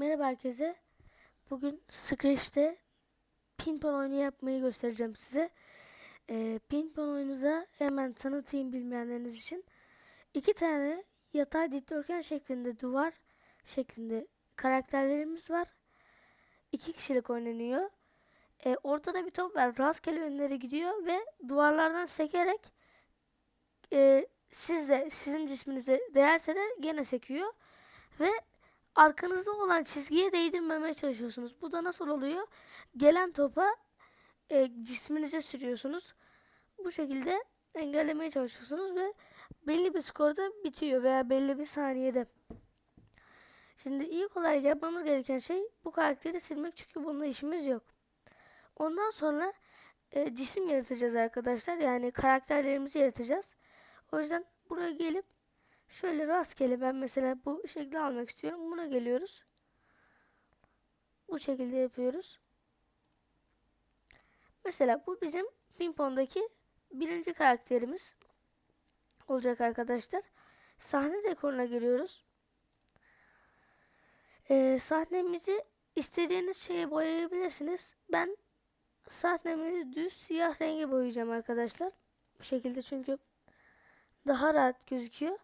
Merhaba herkese. Bugün Scratch'te pinball oyunu yapmayı göstereceğim size. Ee, pinball oyunu da hemen tanıtayım bilmeyenleriniz için. İki tane yatay dikdörtgen şeklinde duvar şeklinde karakterlerimiz var. İki kişilik oynanıyor. Ee, ortada bir top var. Rastgele yönlere gidiyor ve duvarlardan sekerek e, siz de sizin cisminize değerse de gene sekiyor. Ve arkanızda olan çizgiye değdirmemeye çalışıyorsunuz. Bu da nasıl oluyor? Gelen topa e, cisminize sürüyorsunuz. Bu şekilde engellemeye çalışıyorsunuz ve belli bir skorda bitiyor veya belli bir saniyede. Şimdi ilk olarak yapmamız gereken şey bu karakteri silmek çünkü bununla işimiz yok. Ondan sonra e, cisim yaratacağız arkadaşlar. Yani karakterlerimizi yaratacağız. O yüzden buraya gelip Şöyle rastgele ben mesela bu şekli almak istiyorum. Buna geliyoruz. Bu şekilde yapıyoruz. Mesela bu bizim pingpongdaki birinci karakterimiz olacak arkadaşlar. Sahne dekoruna giriyoruz. Ee, sahnemizi istediğiniz şeye boyayabilirsiniz. Ben sahnemizi düz siyah renge boyayacağım arkadaşlar. Bu şekilde çünkü daha rahat gözüküyor.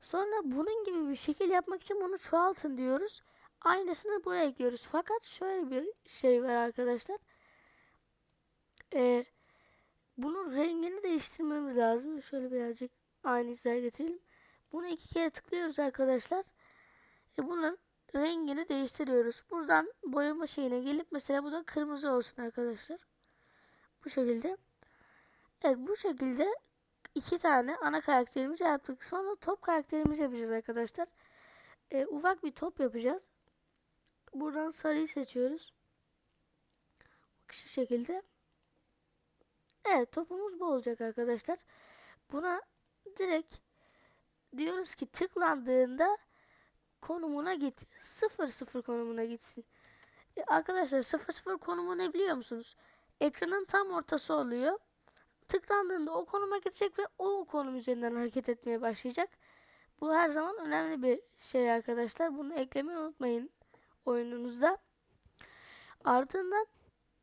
Sonra bunun gibi bir şekil yapmak için bunu çoğaltın diyoruz. Aynısını buraya ekliyoruz. Fakat şöyle bir şey var arkadaşlar. Ee, bunun rengini değiştirmemiz lazım. Şöyle birazcık aynı hizaya getirelim. Bunu iki kere tıklıyoruz arkadaşlar. E bunun rengini değiştiriyoruz. Buradan boyama şeyine gelip mesela bu da kırmızı olsun arkadaşlar. Bu şekilde. Evet bu şekilde iki tane ana karakterimizi yaptık. Sonra top karakterimizi yapacağız arkadaşlar. Ee, ufak bir top yapacağız. Buradan sarıyı seçiyoruz. Bak şu şekilde. Evet topumuz bu olacak arkadaşlar. Buna direkt diyoruz ki tıklandığında konumuna git. 0-0 konumuna gitsin. Ee, arkadaşlar 0-0 konumu ne biliyor musunuz? Ekranın tam ortası oluyor tıklandığında o konuma gidecek ve o konum üzerinden hareket etmeye başlayacak. Bu her zaman önemli bir şey arkadaşlar. Bunu eklemeyi unutmayın oyununuzda. Ardından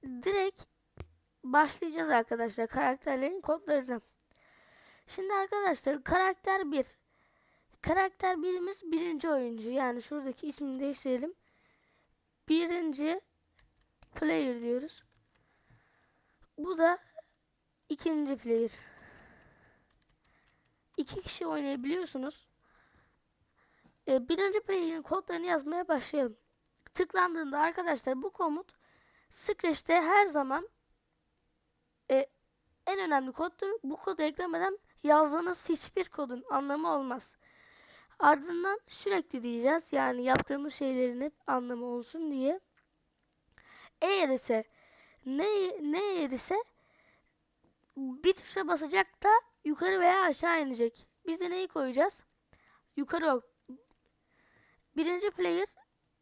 direkt başlayacağız arkadaşlar karakterlerin kodlarına. Şimdi arkadaşlar karakter 1. Karakter birimiz birinci oyuncu. Yani şuradaki ismini değiştirelim. Birinci player diyoruz. Bu da ikinci player. İki kişi oynayabiliyorsunuz. Ee, birinci player'in kodlarını yazmaya başlayalım. Tıklandığında arkadaşlar bu komut Scratch'te her zaman e, en önemli koddur. Bu kodu eklemeden yazdığınız hiçbir kodun anlamı olmaz. Ardından sürekli diyeceğiz. Yani yaptığımız şeylerin hep anlamı olsun diye. Eğer ise ne, ne eğer ise bir tuşa basacak da yukarı veya aşağı inecek. Biz de neyi koyacağız? Yukarı Birinci player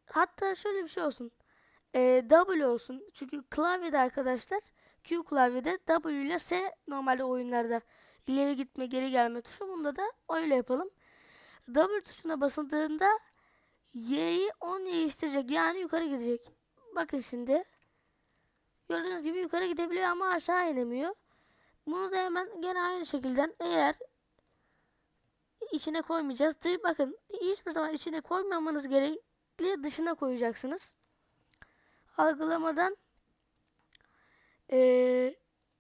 hatta şöyle bir şey olsun. E, w olsun. Çünkü klavyede arkadaşlar Q klavyede W ile S normalde oyunlarda ileri gitme geri gelme tuşu. Bunda da öyle yapalım. W tuşuna basıldığında Y'yi 10 değiştirecek. Yani yukarı gidecek. Bakın şimdi. Gördüğünüz gibi yukarı gidebiliyor ama aşağı inemiyor. Bunu da hemen gene aynı şekilde eğer içine koymayacağız. Bakın hiçbir zaman içine koymamanız gerekli dışına koyacaksınız. Algılamadan ee,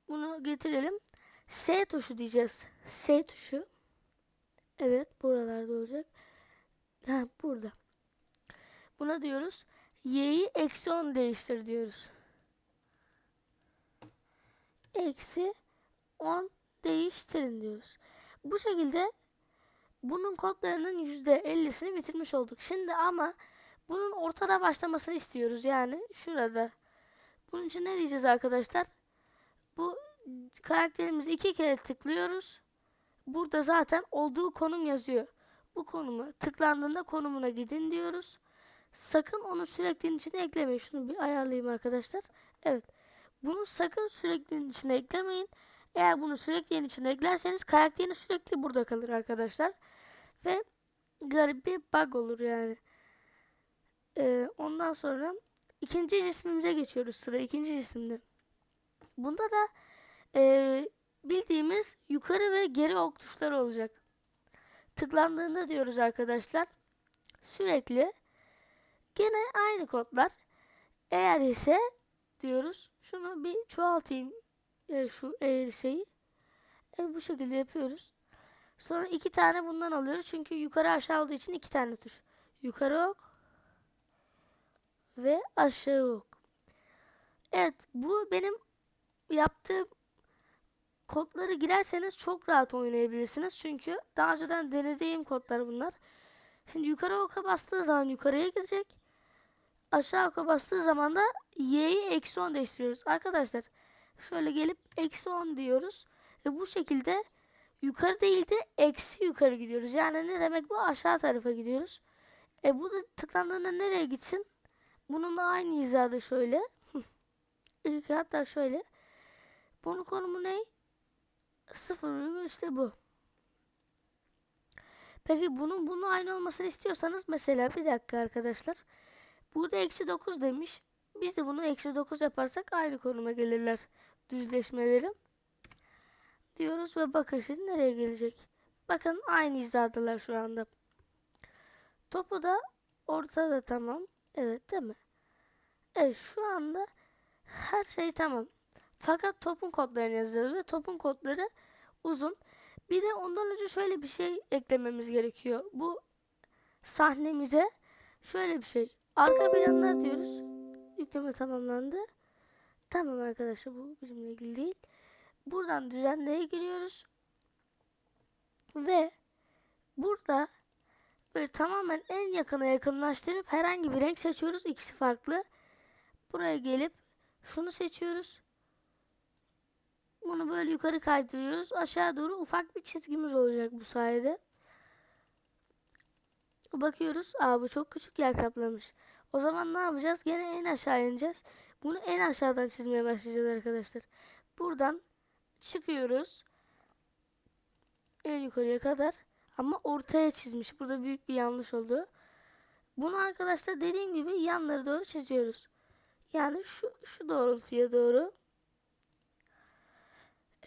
bunu getirelim. S tuşu diyeceğiz. S tuşu. Evet buralarda olacak. Ha burada. Buna diyoruz. Y'yi eksi 10 değiştir diyoruz. Eksi 10 değiştirin diyoruz. Bu şekilde bunun kodlarının %50'sini bitirmiş olduk. Şimdi ama bunun ortada başlamasını istiyoruz. Yani şurada. Bunun için ne diyeceğiz arkadaşlar? Bu karakterimizi iki kere tıklıyoruz. Burada zaten olduğu konum yazıyor. Bu konumu tıklandığında konumuna gidin diyoruz. Sakın onu sürekli içine eklemeyin. Şunu bir ayarlayayım arkadaşlar. Evet. Bunu sakın sürekli içine eklemeyin. Eğer bunu sürekli yeni içine eklerseniz karakteriniz sürekli burada kalır arkadaşlar. Ve garip bir bug olur yani. Ee, ondan sonra ikinci cismimize geçiyoruz sıra ikinci cisimde. Bunda da ee, bildiğimiz yukarı ve geri ok tuşları olacak. Tıklandığında diyoruz arkadaşlar sürekli gene aynı kodlar. Eğer ise diyoruz şunu bir çoğaltayım e, şu eğri şeyi. Evet, bu şekilde yapıyoruz. Sonra iki tane bundan alıyoruz. Çünkü yukarı aşağı olduğu için iki tane tuş. Yukarı ok ve aşağı ok. Evet bu benim yaptığım kodları girerseniz çok rahat oynayabilirsiniz. Çünkü daha önceden denediğim kodlar bunlar. Şimdi yukarı oka bastığı zaman yukarıya gidecek. Aşağı oka bastığı zaman da y'yi eksi 10 değiştiriyoruz. Arkadaşlar şöyle gelip eksi 10 diyoruz. Ve bu şekilde yukarı değil de eksi yukarı gidiyoruz. Yani ne demek bu? Aşağı tarafa gidiyoruz. E bu da tıklandığında nereye gitsin? Bununla aynı hizada şöyle. Hatta şöyle. Bunun konumu ne? Sıfır işte bu. Peki bunun bunun aynı olmasını istiyorsanız mesela bir dakika arkadaşlar. Burada eksi 9 demiş. Biz de bunu eksi 9 yaparsak aynı konuma gelirler düzleşmeleri. Diyoruz ve bakın şimdi nereye gelecek. Bakın aynı hizadalar şu anda. Topu da ortada tamam. Evet değil mi? Evet şu anda her şey tamam. Fakat topun kodlarını yazıyoruz ve topun kodları uzun. Bir de ondan önce şöyle bir şey eklememiz gerekiyor. Bu sahnemize şöyle bir şey. Arka planlar diyoruz. Yükleme tamamlandı. Tamam arkadaşlar bu bizimle ilgili değil. Buradan düzenleye giriyoruz. Ve burada böyle tamamen en yakına yakınlaştırıp herhangi bir renk seçiyoruz. İkisi farklı. Buraya gelip şunu seçiyoruz. Bunu böyle yukarı kaydırıyoruz. Aşağı doğru ufak bir çizgimiz olacak bu sayede. Bakıyoruz. Aa bu çok küçük yer kaplamış. O zaman ne yapacağız? Gene en aşağı ineceğiz. Bunu en aşağıdan çizmeye başlayacağız arkadaşlar. Buradan çıkıyoruz. En yukarıya kadar. Ama ortaya çizmiş. Burada büyük bir yanlış oldu. Bunu arkadaşlar dediğim gibi yanları doğru çiziyoruz. Yani şu, şu doğrultuya doğru.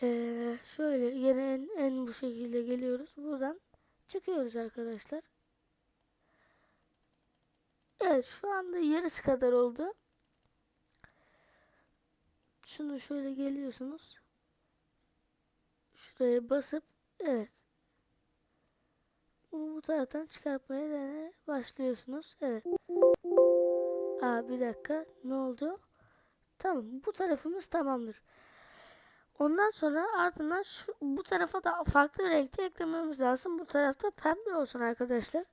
Ee, şöyle yine en, en bu şekilde geliyoruz. Buradan çıkıyoruz arkadaşlar. Evet şu anda yarısı kadar oldu. Şunu şöyle geliyorsunuz. Şuraya basıp evet. Bunu bu taraftan çıkartmaya dene başlıyorsunuz. Evet. Aa bir dakika ne oldu? Tamam bu tarafımız tamamdır. Ondan sonra ardından şu bu tarafa da farklı renkte eklememiz lazım. Bu tarafta pembe olsun arkadaşlar.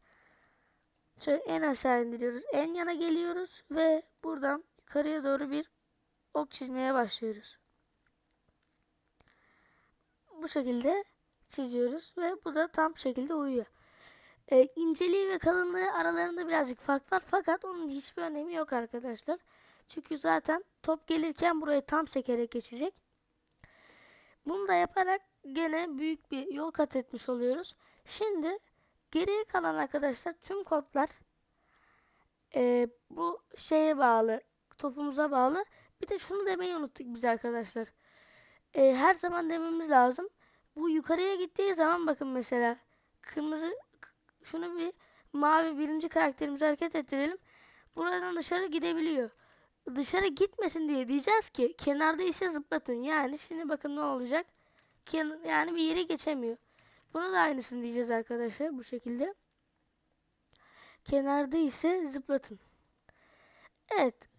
Şöyle en aşağı indiriyoruz. En yana geliyoruz ve buradan yukarıya doğru bir ok çizmeye başlıyoruz. Bu şekilde çiziyoruz ve bu da tam şekilde uyuyor. Ee, inceliği ve kalınlığı aralarında birazcık fark var fakat onun hiçbir önemi yok arkadaşlar. Çünkü zaten top gelirken burayı tam sekerek geçecek. Bunu da yaparak gene büyük bir yol kat etmiş oluyoruz. Şimdi geriye kalan arkadaşlar tüm kodlar e, bu şeye bağlı, topumuza bağlı. Bir de şunu demeyi unuttuk biz arkadaşlar. E, her zaman dememiz lazım. Bu yukarıya gittiği zaman bakın mesela kırmızı şunu bir mavi birinci karakterimizi hareket ettirelim. Buradan dışarı gidebiliyor. Dışarı gitmesin diye diyeceğiz ki kenarda ise zıplatın. Yani şimdi bakın ne olacak. Yani bir yere geçemiyor. Bunu da aynısını diyeceğiz arkadaşlar bu şekilde. Kenarda ise zıplatın. Evet.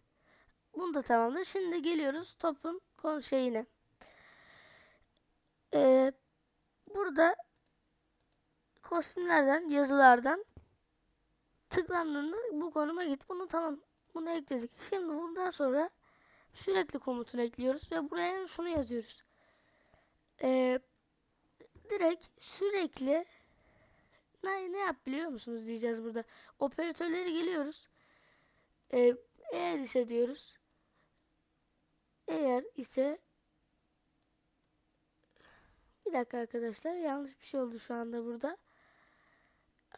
Bunu da tamamdır. Şimdi geliyoruz topun kon şeyine. Ee, burada kostümlerden, yazılardan tıklandığında bu konuma git. Bunu tamam. Bunu ekledik. Şimdi bundan sonra sürekli komutunu ekliyoruz ve buraya şunu yazıyoruz. Ee, direkt sürekli ne, ne yap biliyor musunuz diyeceğiz burada. Operatörleri geliyoruz. Ee, eğer ise diyoruz. Eğer ise bir dakika arkadaşlar yanlış bir şey oldu şu anda burada.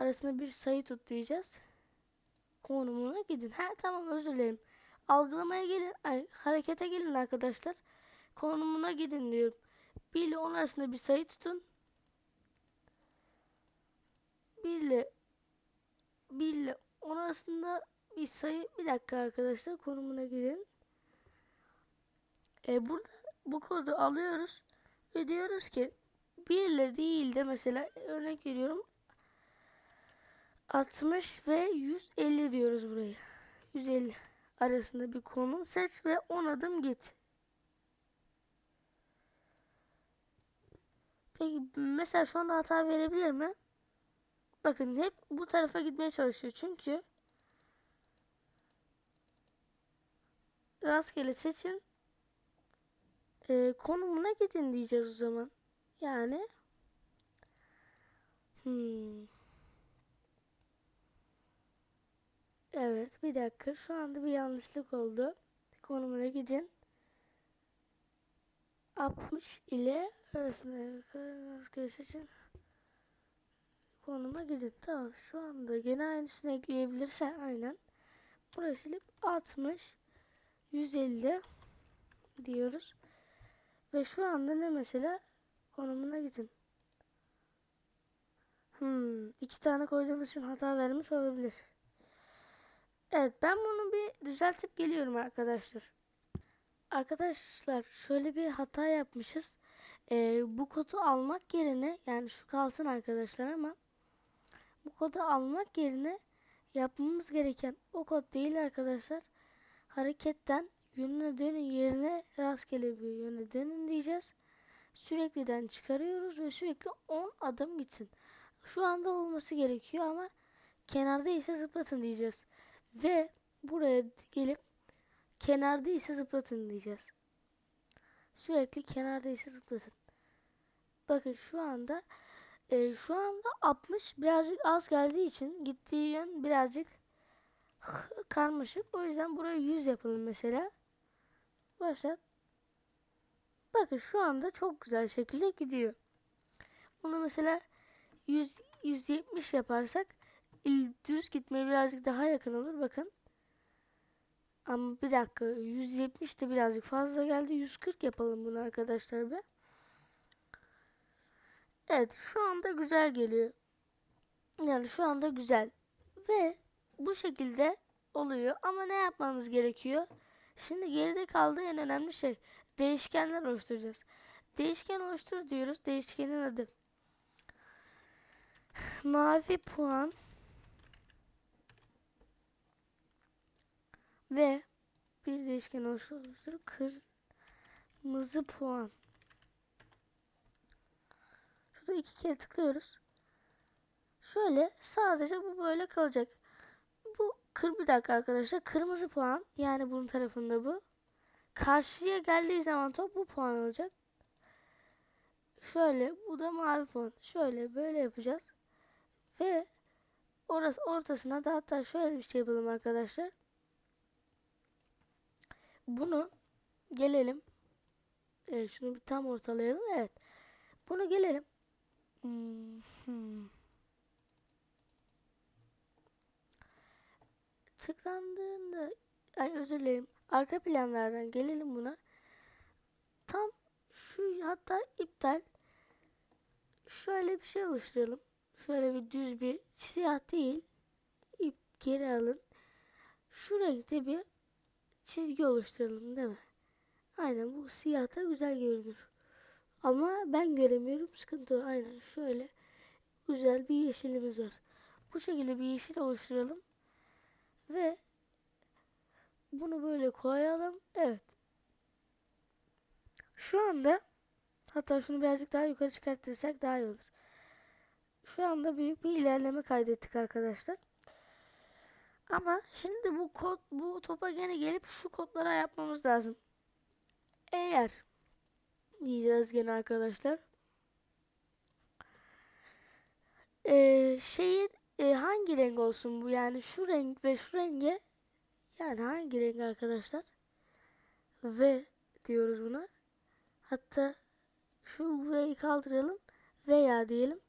Arasında bir sayı tut diyeceğiz. konumuna gidin. Ha tamam özür dilerim. Algılamaya gelin, ay, harekete gelin arkadaşlar. Konumuna gidin diyorum. 1 ile 10 arasında bir sayı tutun. 1 ile 1 ile 10 arasında bir sayı bir dakika arkadaşlar konumuna gidin. E, burada bu kodu alıyoruz ve diyoruz ki 1 ile değil de mesela örnek veriyorum 60 ve 150 diyoruz buraya. 150 arasında bir konum seç ve 10 adım git. Peki mesela şu anda hata verebilir mi? Bakın hep bu tarafa gitmeye çalışıyor çünkü rastgele seçin e, konumuna gidin diyeceğiz o zaman. Yani hmm. Evet bir dakika şu anda bir yanlışlık oldu. Konumuna gidin. 60 ile arasında rastgele seçin. Konuma gidin. Tamam şu anda gene aynısını ekleyebilirsen aynen. Burayı silip 60 150 diyoruz. Ve şu anda ne mesela? Konumuna gidin. Hmm, iki tane koyduğum için hata vermiş olabilir. Evet ben bunu bir düzeltip geliyorum arkadaşlar. Arkadaşlar şöyle bir hata yapmışız. Ee, bu kodu almak yerine yani şu kalsın arkadaşlar ama bu kodu almak yerine yapmamız gereken o kod değil arkadaşlar. Hareketten yönüne dönün yerine rastgele bir yöne dönün diyeceğiz. Sürekliden çıkarıyoruz ve sürekli 10 adım gitsin. Şu anda olması gerekiyor ama kenarda ise zıplatın diyeceğiz. Ve buraya gelip kenarda ise zıplatın diyeceğiz. Sürekli kenarda ise zıplatın. Bakın şu anda e, şu anda 60 birazcık az geldiği için gittiği yön birazcık karmaşık. O yüzden buraya 100 yapalım mesela. Başlat. Bakın şu anda çok güzel şekilde gidiyor. Bunu mesela 100 170 yaparsak düz gitmeye birazcık daha yakın olur. Bakın. Ama bir dakika 170 de birazcık fazla geldi. 140 yapalım bunu arkadaşlar be. Evet şu anda güzel geliyor. Yani şu anda güzel. Ve bu şekilde oluyor. Ama ne yapmamız gerekiyor? Şimdi geride kaldı en önemli şey. Değişkenler oluşturacağız. Değişken oluştur diyoruz. Değişkenin adı. Mavi puan ve bir değişken oluştur. Kırmızı puan. Şurada iki kere tıklıyoruz. Şöyle sadece bu böyle kalacak. Kır bir dakika arkadaşlar. Kırmızı puan yani bunun tarafında bu. Karşıya geldiği zaman top bu puan olacak. Şöyle bu da mavi puan. Şöyle böyle yapacağız. Ve orası ortasına da hatta şöyle bir şey yapalım arkadaşlar. Bunu gelelim. Evet, şunu bir tam ortalayalım. Evet. Bunu gelelim. Hmm, hmm. Tıklandığında ay özür dilerim. Arka planlardan gelelim buna. Tam şu hatta iptal şöyle bir şey oluşturalım. Şöyle bir düz bir siyah değil. ip geri alın. Şu renkte bir çizgi oluşturalım değil mi? Aynen bu siyahta güzel görünür. Ama ben göremiyorum sıkıntı. Aynen şöyle güzel bir yeşilimiz var. Bu şekilde bir yeşil oluşturalım. Ve bunu böyle koyalım. Evet. Şu anda hatta şunu birazcık daha yukarı çıkartırsak daha iyi olur. Şu anda büyük bir ilerleme kaydettik arkadaşlar. Ama şimdi bu kod bu topa gene gelip şu kodlara yapmamız lazım. Eğer diyeceğiz gene arkadaşlar. Ee, şeyin e, hangi renk olsun bu yani şu renk ve şu renge yani hangi renk arkadaşlar? V diyoruz buna. Hatta şu V'yi kaldıralım. Veya diyelim.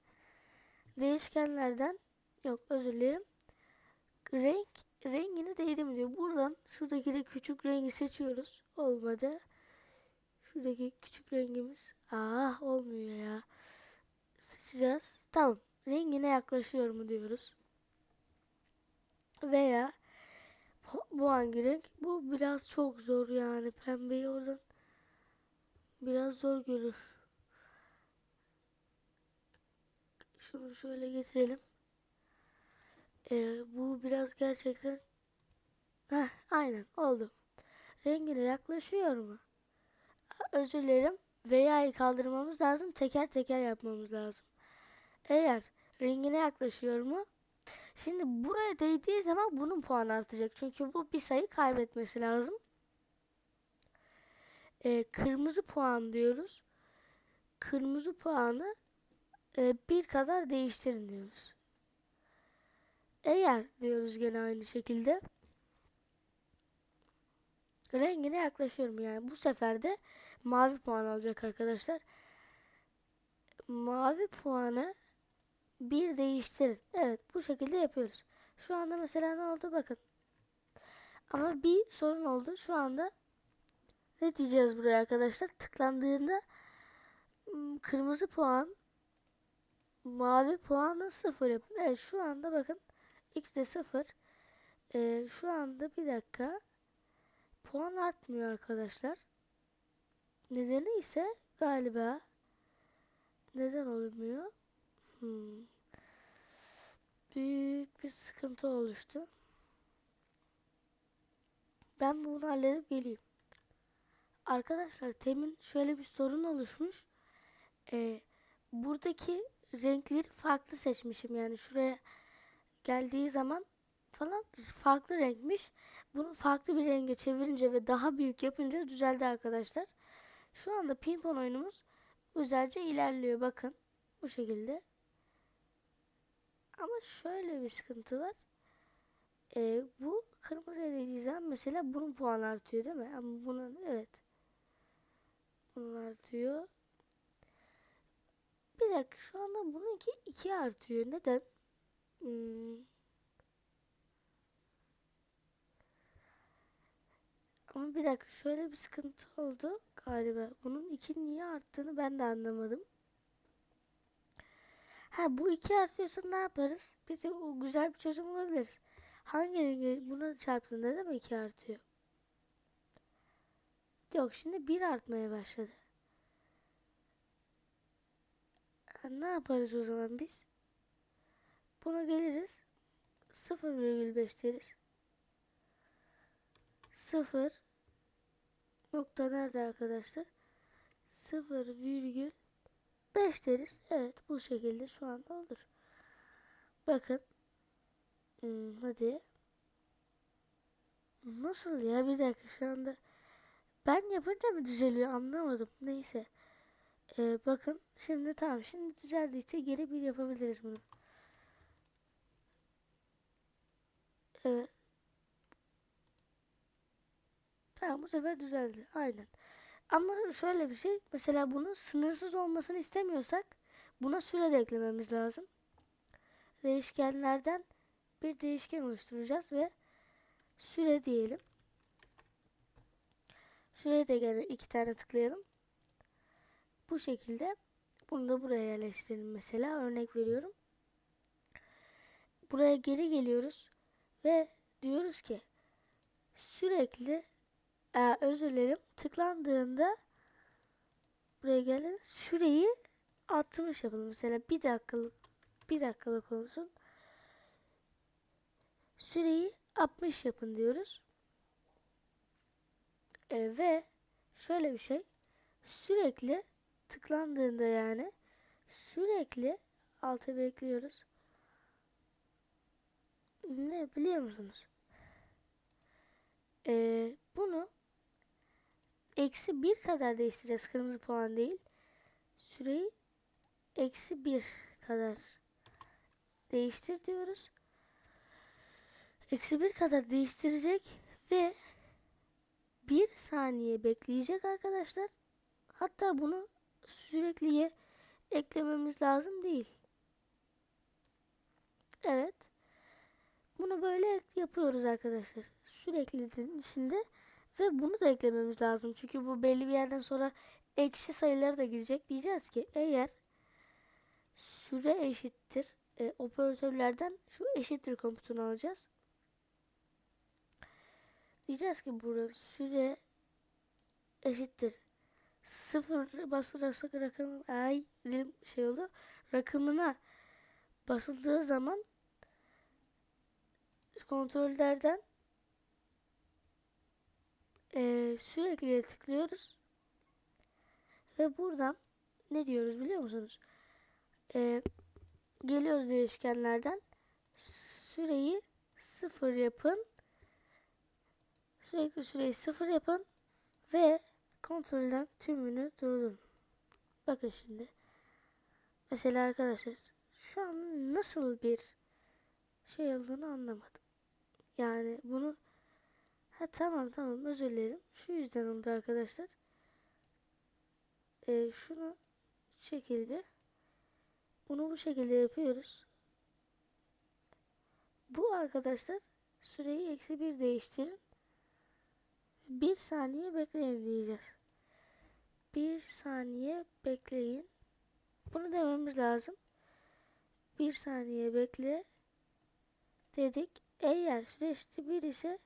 Değişkenlerden yok özür dilerim. Renk rengine değdi mi diyor. Buradan şuradaki de küçük rengi seçiyoruz. Olmadı. Şuradaki küçük rengimiz. Ah olmuyor ya. Seçeceğiz. Tamam. Rengine yaklaşıyor mu diyoruz. Veya bu, hangi renk? Bu biraz çok zor yani. Pembeyi oradan biraz zor görür. Şunu şöyle getirelim. Ee, bu biraz gerçekten Heh, aynen oldu. Rengine yaklaşıyor mu? Özür dilerim. Veya'yı kaldırmamız lazım. Teker teker yapmamız lazım. Eğer rengine yaklaşıyor mu? Şimdi buraya değdiği zaman bunun puanı artacak. Çünkü bu bir sayı kaybetmesi lazım. Ee, kırmızı puan diyoruz. Kırmızı puanı e, bir kadar değiştirin diyoruz. Eğer diyoruz gene aynı şekilde rengine yaklaşıyorum yani bu sefer de mavi puan alacak arkadaşlar. Mavi puanı bir değiştirin. Evet bu şekilde yapıyoruz. Şu anda mesela ne oldu bakın. Ama bir sorun oldu. Şu anda ne diyeceğiz buraya arkadaşlar? Tıklandığında kırmızı puan mavi puanı sıfır yapın. Evet şu anda bakın x de sıfır. Ee, şu anda bir dakika puan artmıyor arkadaşlar. Nedeni ise galiba neden olmuyor? Hmm. Büyük bir sıkıntı oluştu. Ben bunu halledip geleyim. Arkadaşlar temin şöyle bir sorun oluşmuş. Ee, buradaki renkleri farklı seçmişim. Yani şuraya geldiği zaman falan farklı renkmiş. Bunu farklı bir renge çevirince ve daha büyük yapınca düzeldi arkadaşlar. Şu anda pimpon oyunumuz güzelce ilerliyor. Bakın bu şekilde. Ama şöyle bir sıkıntı var. Ee, bu kırmızı zaman mesela bunun puanı artıyor değil mi? Ama bunun evet. Bunun artıyor. Bir dakika şu anda bununki 2 artıyor. Neden? Hmm. Ama bir dakika şöyle bir sıkıntı oldu galiba. Bunun 2 niye arttığını ben de anlamadım. Ha bu 2 artıyorsa ne yaparız? Bir de o güzel bir çözüm bulabiliriz. Hangi rengi buna çarptığında değil mi 2 artıyor? Yok şimdi 1 artmaya başladı. Ha, ne yaparız o zaman biz? Buna geliriz. 0,5 deriz. 0 nokta nerede arkadaşlar? 0,5 deriz. Evet bu şekilde şu anda olur. Bakın. Hmm, hadi. Nasıl ya bir dakika şu anda ben yapınca mı düzeliyor anlamadım. Neyse. Ee, bakın şimdi tamam şimdi düzeldiyse geri bir yapabiliriz bunu. Evet. Tamam bu sefer düzeldi. Aynen. Ama şöyle bir şey. Mesela bunun sınırsız olmasını istemiyorsak buna süre de eklememiz lazım. Değişkenlerden bir değişken oluşturacağız ve süre diyelim. Süreye de gene iki tane tıklayalım. Bu şekilde bunu da buraya yerleştirelim mesela. Örnek veriyorum. Buraya geri geliyoruz ve diyoruz ki sürekli e, özür dilerim tıklandığında buraya gelin süreyi 60 yapalım. Mesela bir dakikalık bir dakikalık olsun. Süreyi 60 yapın diyoruz. E, ve şöyle bir şey sürekli tıklandığında yani sürekli altı bekliyoruz. Ne biliyor musunuz? Ee, bunu eksi bir kadar değiştireceğiz. Kırmızı puan değil. Süreyi eksi bir kadar değiştir diyoruz. Eksi bir kadar değiştirecek ve bir saniye bekleyecek arkadaşlar. Hatta bunu sürekliye eklememiz lazım değil. Evet. Bunu böyle yapıyoruz arkadaşlar. Sürekli içinde ve bunu da eklememiz lazım. Çünkü bu belli bir yerden sonra eksi sayıları da gidecek. Diyeceğiz ki eğer süre eşittir e, operatörlerden şu eşittir komutunu alacağız. Diyeceğiz ki burada süre eşittir sıfır basılırsa rakım ay şey oldu rakamına basıldığı zaman kontrollerden e, sürekli tıklıyoruz ve buradan ne diyoruz biliyor musunuz? E, geliyoruz değişkenlerden süreyi sıfır yapın sürekli süreyi sıfır yapın ve kontrolden tümünü durdurun. Bakın şimdi. Mesela arkadaşlar şu an nasıl bir şey olduğunu anlamadım. Yani bunu ha tamam tamam özür dilerim. Şu yüzden oldu arkadaşlar. Ee, şunu çekil bir. Bunu bu şekilde yapıyoruz. Bu arkadaşlar süreyi eksi bir değiştirin. Bir saniye bekleyin diyeceğiz. Bir saniye bekleyin. Bunu dememiz lazım. Bir saniye bekle dedik. Eğer süre eşittir bir ise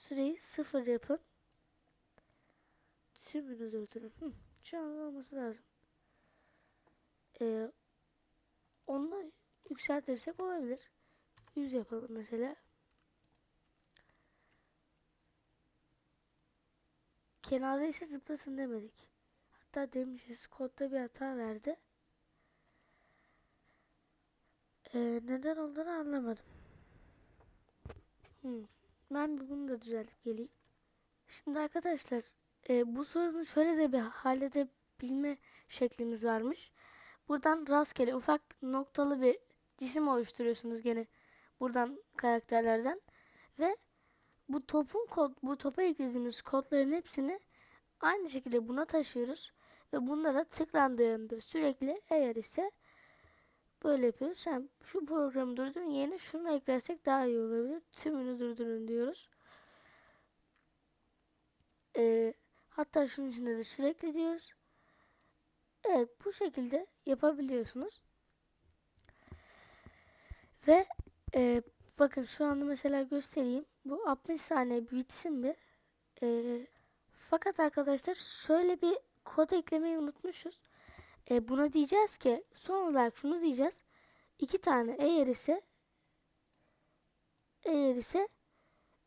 süreyi sıfır yapın. Tümünü durdurun. Hı, şu olması lazım. Ee, onu yükseltirsek olabilir. 100 yapalım mesela. Kenarda ise zıplasın demedik. Hatta demişiz kodda bir hata verdi. Ee, neden olduğunu anlamadım. Hmm. Ben bunu da düzeltip geleyim. Şimdi arkadaşlar e, bu sorunu şöyle de bir halledebilme şeklimiz varmış. Buradan rastgele ufak noktalı bir cisim oluşturuyorsunuz gene buradan karakterlerden ve bu topun kod bu topa eklediğimiz kodların hepsini aynı şekilde buna taşıyoruz ve bunda da tıklandığında sürekli eğer ise böyle yapıyoruz. Sen şu programı durdurun yerine şunu eklersek daha iyi olabilir. Tümünü durdurun diyoruz. Ee, hatta şunun içinde de sürekli diyoruz. Evet bu şekilde yapabiliyorsunuz. Ve e, bakın şu anda mesela göstereyim. Bu 60 saniye bitsin bir. E, fakat arkadaşlar şöyle bir kod eklemeyi unutmuşuz. E, buna diyeceğiz ki son olarak şunu diyeceğiz. iki tane eğer ise eğer ise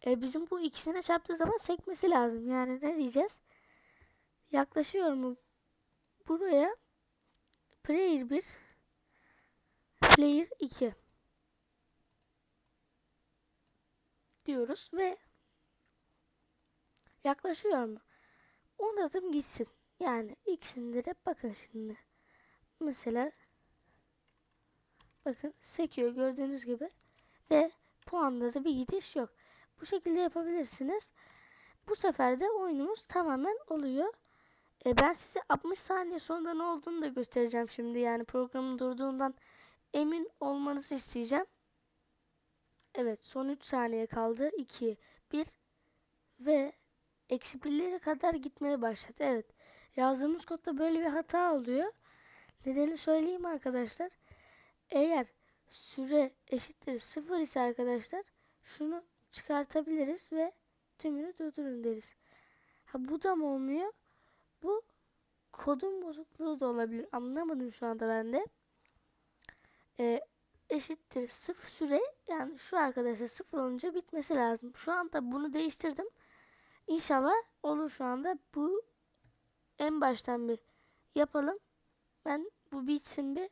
e, bizim bu ikisine çarptığı zaman sekmesi lazım. Yani ne diyeceğiz? Yaklaşıyor mu buraya player 1 player 2 diyoruz ve yaklaşıyor mu? 10 adım gitsin. Yani ikisinde de bakın şimdi. Mesela bakın sekiyor gördüğünüz gibi ve puanda da bir gidiş yok. Bu şekilde yapabilirsiniz. Bu sefer de oyunumuz tamamen oluyor. E ben size 60 saniye sonunda ne olduğunu da göstereceğim şimdi. Yani programın durduğundan emin olmanızı isteyeceğim. Evet son 3 saniye kaldı. 2, 1 ve eksi birlere kadar gitmeye başladı. Evet yazdığımız kodda böyle bir hata oluyor. Nedeni söyleyeyim arkadaşlar. Eğer süre eşittir 0 ise arkadaşlar şunu çıkartabiliriz ve tümünü durdurun deriz. Ha bu da mı olmuyor? Bu kodun bozukluğu da olabilir. Anlamadım şu anda ben de. Ee, eşittir sıfır süre yani şu arkadaşlar sıfır olunca bitmesi lazım. Şu anda bunu değiştirdim. İnşallah olur şu anda. Bu en baştan bir yapalım. Ben bu bitsin bir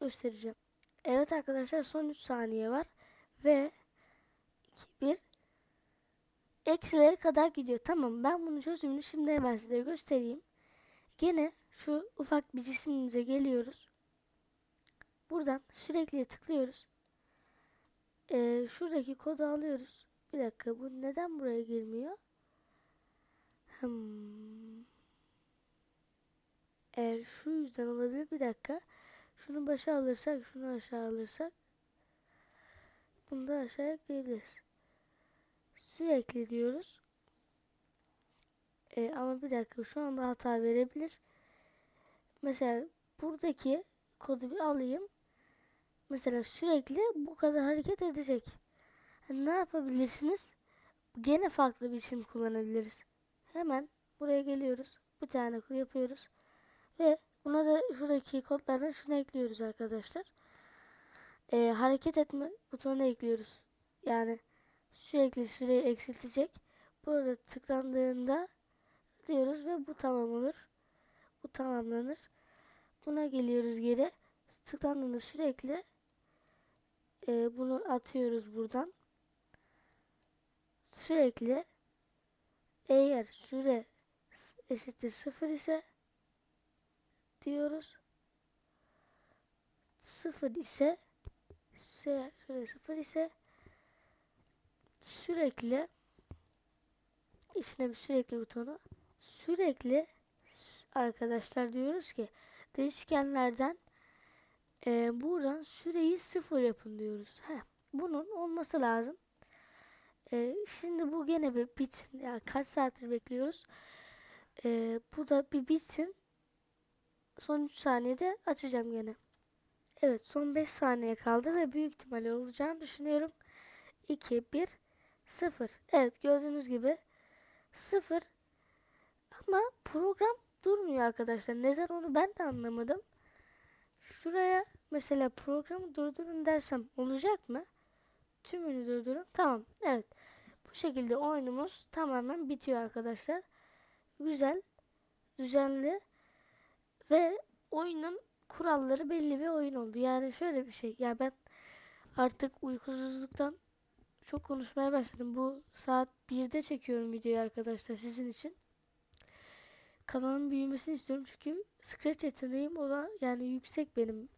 göstereceğim. Evet arkadaşlar son 3 saniye var. Ve 2, 1 eksileri kadar gidiyor. Tamam ben bunu çözümünü şimdi hemen size göstereyim. Gene şu ufak bir cisimimize geliyoruz. Buradan sürekli tıklıyoruz. Ee, şuradaki kodu alıyoruz. Bir dakika bu neden buraya girmiyor? Hmm. Eğer şu yüzden olabilir. Bir dakika. Şunu başa alırsak, şunu aşağı alırsak. Bunu da aşağı ekleyebiliriz. Sürekli diyoruz. E, ama bir dakika şu anda hata verebilir. Mesela buradaki kodu bir alayım. Mesela sürekli bu kadar hareket edecek. Yani ne yapabilirsiniz? Gene farklı bir isim kullanabiliriz. Hemen buraya geliyoruz. Bir tane kod yapıyoruz. Ve buna da şuradaki kodlardan şunu ekliyoruz arkadaşlar. Ee, hareket etme butonuna ekliyoruz. Yani sürekli süreyi eksiltecek. Burada tıklandığında diyoruz ve bu tamam olur. Bu tamamlanır. Buna geliyoruz geri. Tıklandığında sürekli e, bunu atıyoruz buradan. Sürekli eğer süre eşittir sıfır ise diyoruz. Sıfır ise süre sıfır ise sürekli içine bir sürekli butonu sürekli arkadaşlar diyoruz ki değişkenlerden e, buradan süreyi sıfır yapın diyoruz. Heh, bunun olması lazım. E, şimdi bu gene bir bitsin. Ya kaç saattir bekliyoruz. E, bu da bir bitsin. Son 3 saniyede açacağım gene. Evet son 5 saniye kaldı ve büyük ihtimalle olacağını düşünüyorum. 2, 1, 0. Evet gördüğünüz gibi 0 ama program durmuyor arkadaşlar. Neden onu ben de anlamadım. Şuraya mesela programı durdurun dersem olacak mı? Tümünü durdurun. Tamam. Evet. Bu şekilde oyunumuz tamamen bitiyor arkadaşlar. Güzel, düzenli ve oyunun kuralları belli bir oyun oldu. Yani şöyle bir şey. Ya ben artık uykusuzluktan çok konuşmaya başladım. Bu saat 1'de çekiyorum videoyu arkadaşlar sizin için. Kanalın büyümesini istiyorum çünkü Scratch yeteneğim o da yani yüksek benim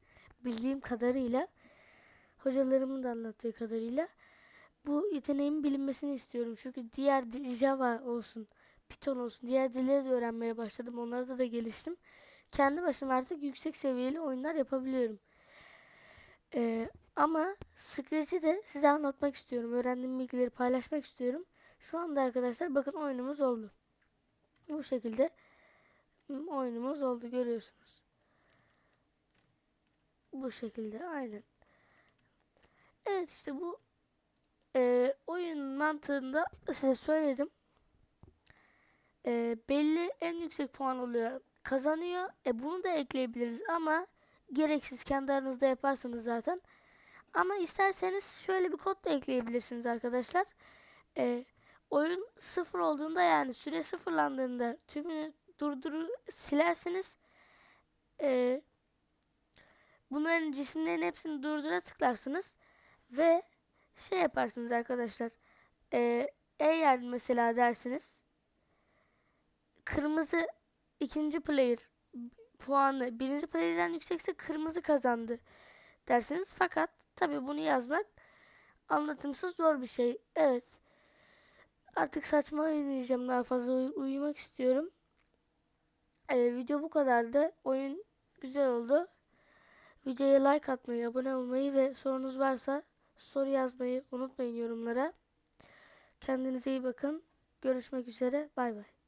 bildiğim kadarıyla. Hocalarımın da anlattığı kadarıyla. Bu yeteneğimin bilinmesini istiyorum. Çünkü diğer Java olsun, Python olsun, diğer dilleri de öğrenmeye başladım. Onlarda da geliştim. Kendi başıma artık yüksek seviyeli oyunlar yapabiliyorum. Ee, ama Scratch'i de size anlatmak istiyorum. Öğrendiğim bilgileri paylaşmak istiyorum. Şu anda arkadaşlar bakın oyunumuz oldu. Bu şekilde oyunumuz oldu görüyorsunuz. Bu şekilde aynen. Evet işte bu e, oyun mantığında size söyledim. E, belli en yüksek puan oluyor kazanıyor. E bunu da ekleyebiliriz ama gereksiz kendi aranızda yaparsınız zaten. Ama isterseniz şöyle bir kod da ekleyebilirsiniz arkadaşlar. E, oyun sıfır olduğunda yani süre sıfırlandığında tümünü durduru silersiniz. E, bunların cisimlerin hepsini durdura tıklarsınız ve şey yaparsınız arkadaşlar. E, eğer mesela dersiniz kırmızı ikinci player puanı birinci player'den yüksekse kırmızı kazandı dersiniz. Fakat tabi bunu yazmak anlatımsız zor bir şey. Evet. Artık saçma oynayacağım. Daha fazla uy uyumak istiyorum. Ee, video bu kadardı. Oyun güzel oldu. Videoya like atmayı, abone olmayı ve sorunuz varsa soru yazmayı unutmayın yorumlara. Kendinize iyi bakın. Görüşmek üzere. Bay bay.